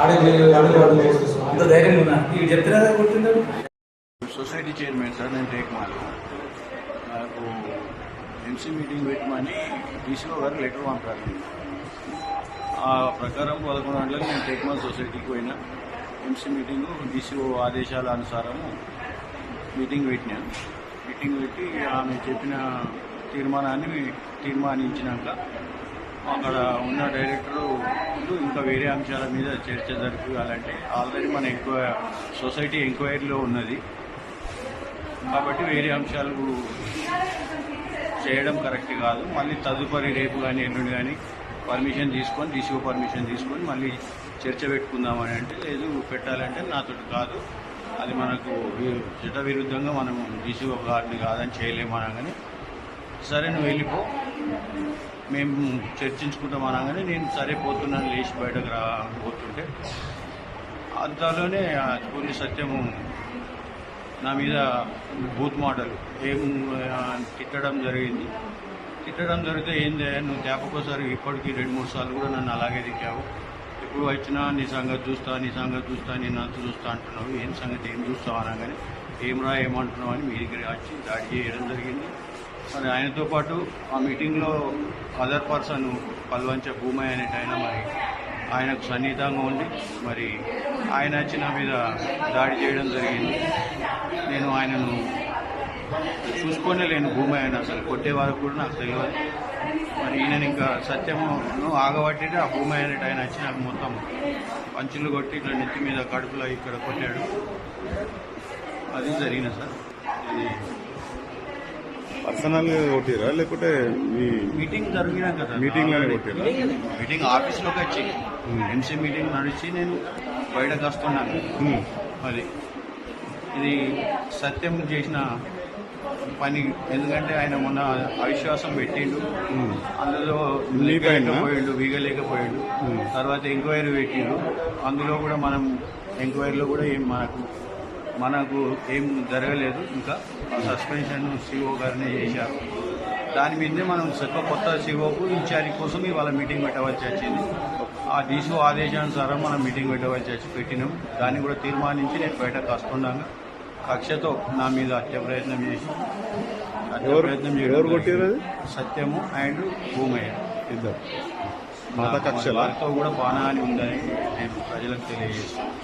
అంత ధైర్యం ఉన్నా. ఇవి చెప్తే కొట్టిందాడు సొసైటీ చైర్మన్ సార్ నేను టేక్మాల్ నాకు ఎంసీ మీటింగ్ పెట్టమని డీసీఓ గారు లెటర్ పంపారు. ఆ ప్రకారం పదకొండు గంటలకు నేను టేక్మాల్ సొసైటీకి పోయినా. ఎంసీ మీటింగ్ డీసీఓ ఆదేశాల అనుసారము మీటింగ్ పెట్టినాను మీటింగ్ పెట్టి ఆమె చెప్పిన తీర్మానాన్ని తీర్మానించినాక అక్కడ ఉన్న డైరెక్టరు ఇంకా వేరే అంశాల మీద చర్చ జరపాలంటే ఆల్రెడీ మన ఎక్కువ సొసైటీ ఎంక్వైరీలో ఉన్నది. కాబట్టి వేరే అంశాలు చేయడం కరెక్ట్ కాదు. మళ్ళీ తదుపరి రేపు కానీ ఎల్లుండి కానీ పర్మిషన్ తీసుకొని డీసీఓ పర్మిషన్ తీసుకొని మళ్ళీ చర్చ పెట్టుకుందామని అంటే లేదు పెట్టాలంటే నాతో కాదు. అది మనకు వి- విరుద్ధంగా మనం డీసీఓ గారిని కాదని చేయలేము అనగానే సరే నువ్వు వెళ్ళిపో. మేము చర్చించుకుంటాం అనగానే నేను సరే పోతున్నాను లేచి బయటకు రా పోతుంటే అంతలోనే ఆ కొన్ని సత్యము నా మీద బూత్ మాటలు. ఏం తిట్టడం జరిగింది. తిట్టడం జరిగితే ఏంది నువ్వు తేపకోసారి ఇప్పటికీ రెండు మూడు సార్లు కూడా నన్ను అలాగే తిట్టావు. ఎప్పుడు వచ్చినా నీ సంగతి చూస్తా నీ సంగతి చూస్తా నీ అంత చూస్తా అంటున్నావు. ఏం సంగతి? ఏం చూస్తావు అనగానే? ఏం రా ఏమంటున్నావు అని మీ దగ్గర వచ్చి దాడి చేయడం జరిగింది. మరి ఆయనతో పాటు ఆ మీటింగ్లో అదర్ పర్సన్ పల్వంచ భూమయ్య అనేట ఆయన మరి ఆయనకు సన్నిహితంగా ఉండి మరి ఆయన వచ్చి నా మీద దాడి చేయడం జరిగింది. నేను ఆయనను చూసుకొనే లేను భూమి ఆయన అసలు కొట్టే వరకు కూడా నాకు తెలియదు. మరి ఈయన ఇంకా సత్యము ఆగబట్టి ఆ భూమి అయినట్టు ఆయన వచ్చి నాకు మొత్తం పంచులు కొట్టి ఇట్లా నెత్తి మీద కడుపులో ఇక్కడ కొట్టాడు. అది జరిగిన సార్. ఇది పర్సనల్గా కొట్టిరా? లేకుంటే మీ మీటింగ్ జరిగినాక కదా. మీటింగ్లోనే కొట్టిరా? మీటింగ్ ఆఫీస్లోకి వచ్చి ఎంసీ మీటింగ్ నడిచి నేను బయటకు వస్తున్నాను. అది. ఇది సత్యం చేసిన పని. ఎందుకంటే ఆయన మొన్న అవిశ్వాసం పెట్టిండు. అందులో? లేకపోయిండు వీగలేకపోయిండు. తర్వాత ఎంక్వైరీ పెట్టిండు. అందులో కూడా మనం ఎంక్వైరీలో కూడా ఏం మనకు మనకు ఏం జరగలేదు. ఇంకా సస్పెన్షన్ సిఓ గారినే చేశారు. దాని మీదే మనం కొత్త సిఓకు ఇన్ఛార్జ్ కోసం ఇవాళ మీటింగ్ పెట్టవలసి వచ్చింది. ఆ డీసీఓ ఆదేశానుసారం మనం మీటింగ్ పెట్టవలసి వచ్చి పెట్టినాం. దాన్ని కూడా తీర్మానించి నేను బయటకు వస్తున్నాను కక్షతో నా మీద హత్య ప్రయత్నం చేసి హత్య ప్రయత్నం చేయడం? సత్యము అండ్ భూమయ్య. ఇద్దరు. మత కూడా బాణాన్ని ఉందని నేను ప్రజలకు తెలియజేస్తున్నాను.